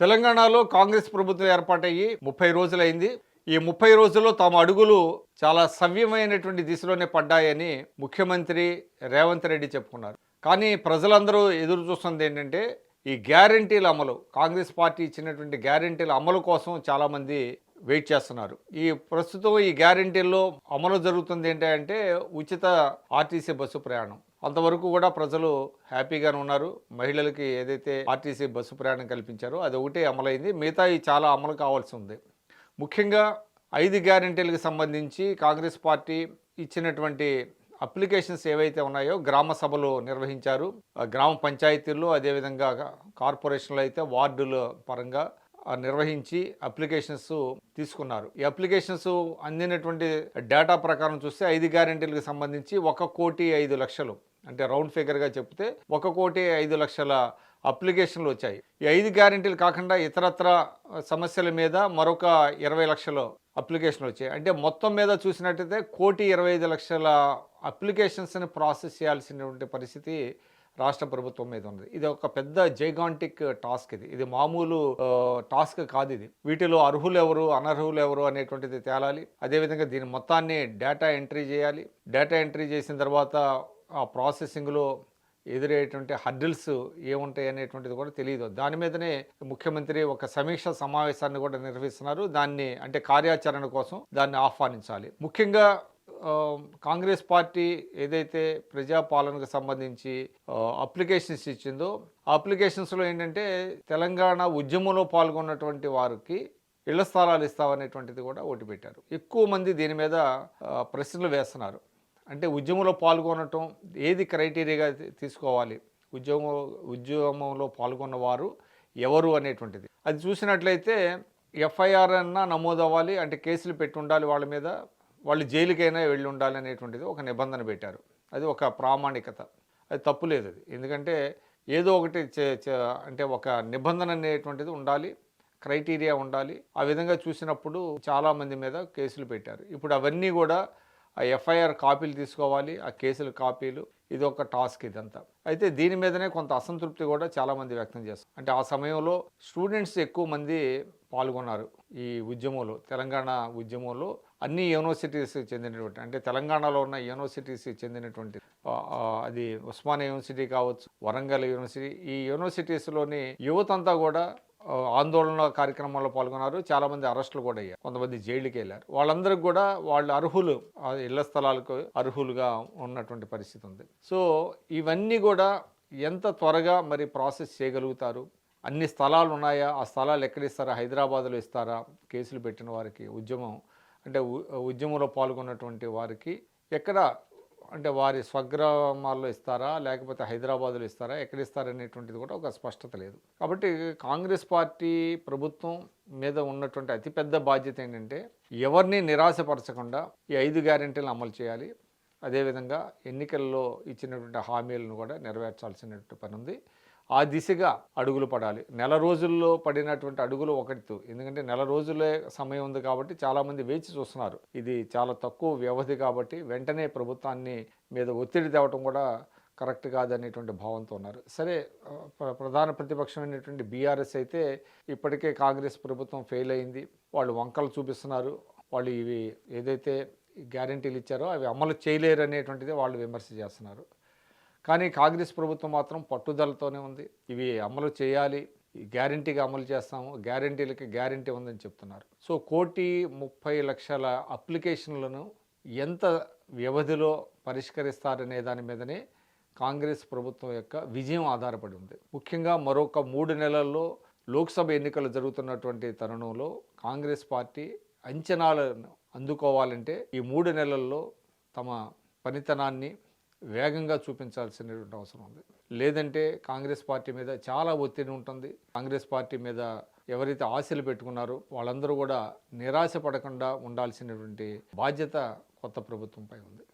తెలంగాణలో కాంగ్రెస్ ప్రభుత్వం ఏర్పాటయ్యి ముప్పై రోజులైంది. ఈ ముప్పై రోజుల్లో తమ అడుగులు చాలా సవ్యమైనటువంటి దిశలోనే పడ్డాయని ముఖ్యమంత్రి రేవంత్ రెడ్డి చెప్పుకున్నారు. కానీ ప్రజలందరూ ఎదురు చూస్తుంది ఏంటంటే ఈ గ్యారంటీల అమలు కాంగ్రెస్ పార్టీ ఇచ్చినటువంటి గ్యారంటీల అమలు కోసం చాలామంది వెయిట్ చేస్తున్నారు. ఈ ప్రస్తుతం ఈ గ్యారంటీల్లో అమలు జరుగుతుంది ఏంటంటే ఉచిత ఆర్టీసీ బస్సు ప్రయాణం. అంతవరకు కూడా ప్రజలు హ్యాపీగానే ఉన్నారు. మహిళలకి ఏదైతే ఆర్టీసీ బస్సు ప్రయాణం కల్పించారో అది ఒకటే అమలైంది. మిగతా చాలా అమలు కావాల్సి ఉంది. ముఖ్యంగా ఐదు గ్యారంటీలకు సంబంధించి కాంగ్రెస్ పార్టీ ఇచ్చినటువంటి అప్లికేషన్స్ ఏవైతే ఉన్నాయో గ్రామ సభలు నిర్వహించారు. గ్రామ పంచాయతీల్లో అదేవిధంగా కార్పొరేషన్లో అయితే వార్డుల పరంగా నిర్వహించి అప్లికేషన్స్ తీసుకున్నారు. ఈ అప్లికేషన్స్ అందినటువంటి డేటా ప్రకారం చూస్తే ఐదు గ్యారెంటీలకు సంబంధించి ఒక కోటి ఐదు లక్షలు. అంటే రౌండ్ ఫిగర్గా చెప్తే ఒక కోటి ఐదు లక్షల అప్లికేషన్లు వచ్చాయి. ఈ ఐదు గ్యారెంటీలు కాకుండా ఇతరత్ర సమస్యల మీద మరొక ఇరవై లక్షలు అప్లికేషన్లు వచ్చాయి. అంటే మొత్తం మీద చూసినట్టయితే కోటి ఇరవై ఐదు లక్షల అప్లికేషన్స్ని ప్రాసెస్ చేయాల్సినటువంటి పరిస్థితి రాష్ట్ర ప్రభుత్వం మీద ఉంది ఇది ఒక పెద్ద జైగాంటిక్ టాస్క్ ఇది. ఇది మామూలు టాస్క్ కాదు ఇది. వీటిలో అర్హులు ఎవరు అనర్హులు ఎవరు అనేటువంటిది తేలాలి. అదేవిధంగా దీని మొత్తాన్ని డేటా ఎంట్రీ చేయాలి. డేటా ఎంట్రీ చేసిన తర్వాత ఆ ప్రాసెసింగ్లో ఎదురయ్యేటువంటి హర్డిల్స్ ఏముంటాయి అనేటువంటిది కూడా తెలియదు. దాని మీదనే ముఖ్యమంత్రి ఒక సమీక్ష సమావేశాన్ని కూడా నిర్వహిస్తున్నారు. దాన్ని అంటే కార్యాచరణ కోసం దాన్ని ఆహ్వానించాలి. ముఖ్యంగా కాంగ్రెస్ పార్టీ ఏదైతే ప్రజాపాలనకు సంబంధించి అప్లికేషన్స్ ఇచ్చిందో ఆ అప్లికేషన్స్లో ఏంటంటే తెలంగాణ ఉద్యమంలో పాల్గొన్నటువంటి వారికి ఇళ్ళ స్థలాలు ఇస్తామనేటువంటిది కూడా ఓటు పెట్టారు. ఎక్కువ మంది దీని మీద ప్రశ్నలు వేస్తున్నారు. అంటే ఉద్యమంలో పాల్గొనటం ఏది క్రైటీరియాగా తీసుకోవాలి? ఉద్యమ ఉద్యమంలో పాల్గొన్నవారు ఎవరు అనేటువంటిది. అది చూసినట్లయితే ఎఫ్ఐఆర్ అన్నా నమోదు అవ్వాలి అంటే కేసులు పెట్టి ఉండాలి వాళ్ళ మీద వాళ్ళు జైలుకైనా వెళ్ళి ఉండాలి అనేటువంటిది ఒక నిబంధన పెట్టారు. అది ఒక ప్రామాణికత. అది తప్పు లేదు అది. ఎందుకంటే ఏదో ఒకటి చే- అంటే ఒక నిబంధన అనేటువంటిది ఉండాలి క్రైటీరియా ఉండాలి. ఆ విధంగా చూసినప్పుడు చాలామంది మీద కేసులు పెట్టారు. ఇప్పుడు అవన్నీ కూడా ఆ ఎఫ్ఐఆర్ కాపీలు తీసుకోవాలి ఆ కేసుల కాపీలు. ఇది ఒక టాస్క్ ఇదంతా. అయితే దీని మీదనే కొంత అసంతృప్తి కూడా చాలామంది వ్యక్తం చేస్తారు. అంటే ఆ సమయంలో స్టూడెంట్స్ ఎక్కువ మంది పాల్గొన్నారు ఈ ఉద్యమంలో తెలంగాణ ఉద్యమంలో అన్ని యూనివర్సిటీస్ చెందినటువంటి అంటే తెలంగాణలో ఉన్న యూనివర్సిటీస్ చెందినటువంటి అది ఉస్మానియా యూనివర్సిటీ కావచ్చు వరంగల్ యూనివర్సిటీ ఈ యూనివర్సిటీస్లోని యువతంతా కూడా ఆందోళన కార్యక్రమాల్లో పాల్గొన్నారు. చాలామంది అరెస్టులు కూడా అయ్యారు. కొంతమంది జైలుకి వెళ్ళారు. వాళ్ళందరికీ కూడా వాళ్ళు అర్హులు ఇళ్ళ స్థలాలకు అర్హులుగా ఉన్నటువంటి పరిస్థితి ఉంది. సో ఇవన్నీ కూడా ఎంత త్వరగా మరి ప్రాసెస్ చేయగలుగుతారు? అన్ని స్థలాలు ఉన్నాయా? ఆ స్థలాలు ఎక్కడ ఇస్తారా హైదరాబాద్లో ఇస్తారా? కేసులు పెట్టిన వారికి ఉద్యమం అంటే ఉద్యమంలో పాల్గొన్నటువంటి వారికి ఎక్కడ అంటే వారి స్వగ్రామాల్లో ఇస్తారా? లేకపోతే హైదరాబాద్లో ఇస్తారా? ఎక్కడ ఇస్తారనేటువంటిది కూడా ఒక స్పష్టత లేదు. కాబట్టి కాంగ్రెస్ పార్టీ ప్రభుత్వం మీద ఉన్నటువంటి అతిపెద్ద బాధ్యత ఏంటంటే ఎవరిని నిరాశపరచకుండా ఈ ఐదు గ్యారెంటీలను అమలు చేయాలి. అదేవిధంగా ఎన్నికల్లో ఇచ్చినటువంటి హామీలను కూడా నెరవేర్చాల్సినటువంటి పని ఉంది. ఆ దిశగా అడుగులు పడాలి. నెల రోజుల్లో పడినటువంటి అడుగులు ఒకటితో ఎందుకంటే నెల రోజులే సమయం ఉంది కాబట్టి చాలామంది వేచి చూస్తున్నారు. ఇది చాలా తక్కువ వ్యవధి కాబట్టి వెంటనే ప్రభుత్వాన్ని మీద ఒత్తిడి తేవటం కూడా కరెక్ట్ కాదనేటువంటి భావంతో ఉన్నారు. సరే ప్ర- ప్రధాన ప్రతిపక్షమైనటువంటి బీఆర్ఎస్ అయితే ఇప్పటికే కాంగ్రెస్ ప్రభుత్వం ఫెయిల్ అయింది. వాళ్ళు వంకలు చూపిస్తున్నారు. వాళ్ళు ఇవి ఏదైతే గ్యారంటీలు ఇచ్చారో అవి అమలు చేయలేరు అనేటువంటిది వాళ్ళు విమర్శ చేస్తున్నారు. కానీ కాంగ్రెస్ ప్రభుత్వం మాత్రం పట్టుదలతోనే ఉంది. ఇవి అమలు చేయాలి. గ్యారంటీగా అమలు చేస్తాము. గ్యారంటీలకి గ్యారంటీ ఉందని చెప్తున్నారు. సో కోటి ముప్పై లక్షల అప్లికేషన్లను ఎంత వ్యవధిలో పరిష్కరిస్తారనే దాని మీదనే కాంగ్రెస్ ప్రభుత్వం యొక్క విజయం ఆధారపడి ఉంది. ముఖ్యంగా మరొక మూడు నెలల్లో లోక్సభ ఎన్నికలు జరుగుతున్నటువంటి తరుణంలో కాంగ్రెస్ పార్టీ అంచనాలను అందుకోవాలంటే ఈ మూడు నెలల్లో తమ పనితనాన్ని వేగంగా చూపించాల్సినటువంటి అవసరం ఉంది. లేదంటే కాంగ్రెస్ పార్టీ మీద చాలా ఒత్తిడి ఉంటుంది. కాంగ్రెస్ పార్టీ మీద ఎవరైతే ఆశలు పెట్టుకున్నారో వాళ్ళందరూ కూడా నిరాశ పడకుండా ఉండాల్సినటువంటి బాధ్యత కొత్త ప్రభుత్వంపై ఉంది.